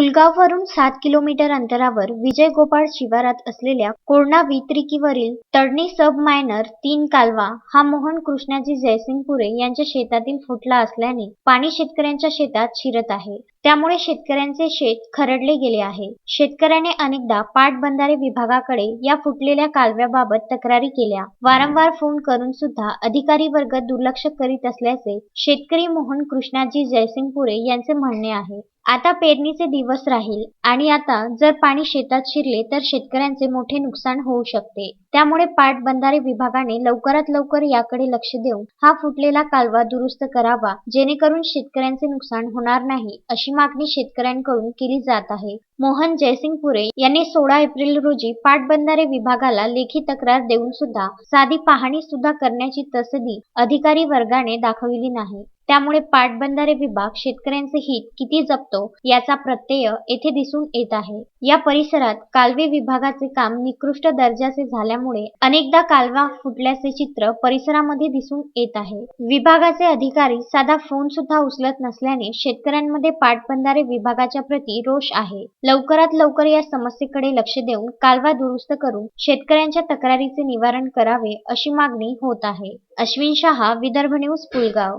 पुलगाववरून सात किलोमीटर अंतरावर विजय गोपाळ शिवारात असलेल्या कोरणा वितरिकीवरील तडणी सब मायनर तीन कालवा हा मोहन कृष्णाजी जयसिंगपुरे यांच्या शेतातील फुटला असल्याने पाणी शेतकऱ्यांच्या शेतात शिरत आहे. त्यामुळे शेतकऱ्यांचे शेत खरडले गेले आहे. शेतकऱ्याने अनेकदा पाटबंधारे विभागाकडे या फुटलेल्या कालव्याबाबत तक्रारी केल्या. वारंवार फोन करून सुद्धा अधिकारी वर्ग दुर्लक्ष करीत असल्याचे शेतकरी मोहन कृष्णाजी जयसिंगपुरे यांचे म्हणणे आहे. आता पेरणीचे दिवस राहील आणि आता जर पाणी शेतात शिरले तर शेतकऱ्यांचे मोठे नुकसान होऊ शकते. त्यामुळे पाटबंधारे विभागाने लवकरात लवकर याकडे लक्ष देऊन हा फुटलेला कालवा दुरुस्त करावा जेणेकरून शेतकऱ्यांचे नुकसान होणार नाही अशी मागणी शेतकऱ्यांकडून केली जात आहे. मोहन जयसिंगपुरे यांनी सोळा एप्रिल रोजी पाटबंधारे विभागाला लेखी तक्रार देऊन सुद्धा साधी पाहणी सुद्धा करण्याची तसदी अधिकारी वर्गाने दाखविली नाही. त्यामुळे पाटबंधारे विभाग शेतकऱ्यांचे हित किती जपतो याचा प्रत्यय येथे दिसून येत आहे. या परिसरात कालवे विभागाचे काम निकृष्ट दर्जाचे झाल्यामुळे अनेकदा कालवा फुटल्याचे चित्र परिसरामध्ये दिसून येत आहे. विभागाचे अधिकारी साधा फोन सुद्धा उचलत नसल्याने शेतकऱ्यांमध्ये पाटबंधारे विभागाच्या प्रती रोष आहे. लवकरात लवकर या समस्येकडे लक्ष देऊन कालवा दुरुस्त करून शेतकऱ्यांच्या तक्रारीचे निवारण करावे अशी मागणी होत आहे. अश्विन शहा विदर्भ न्यूज पुलगाव.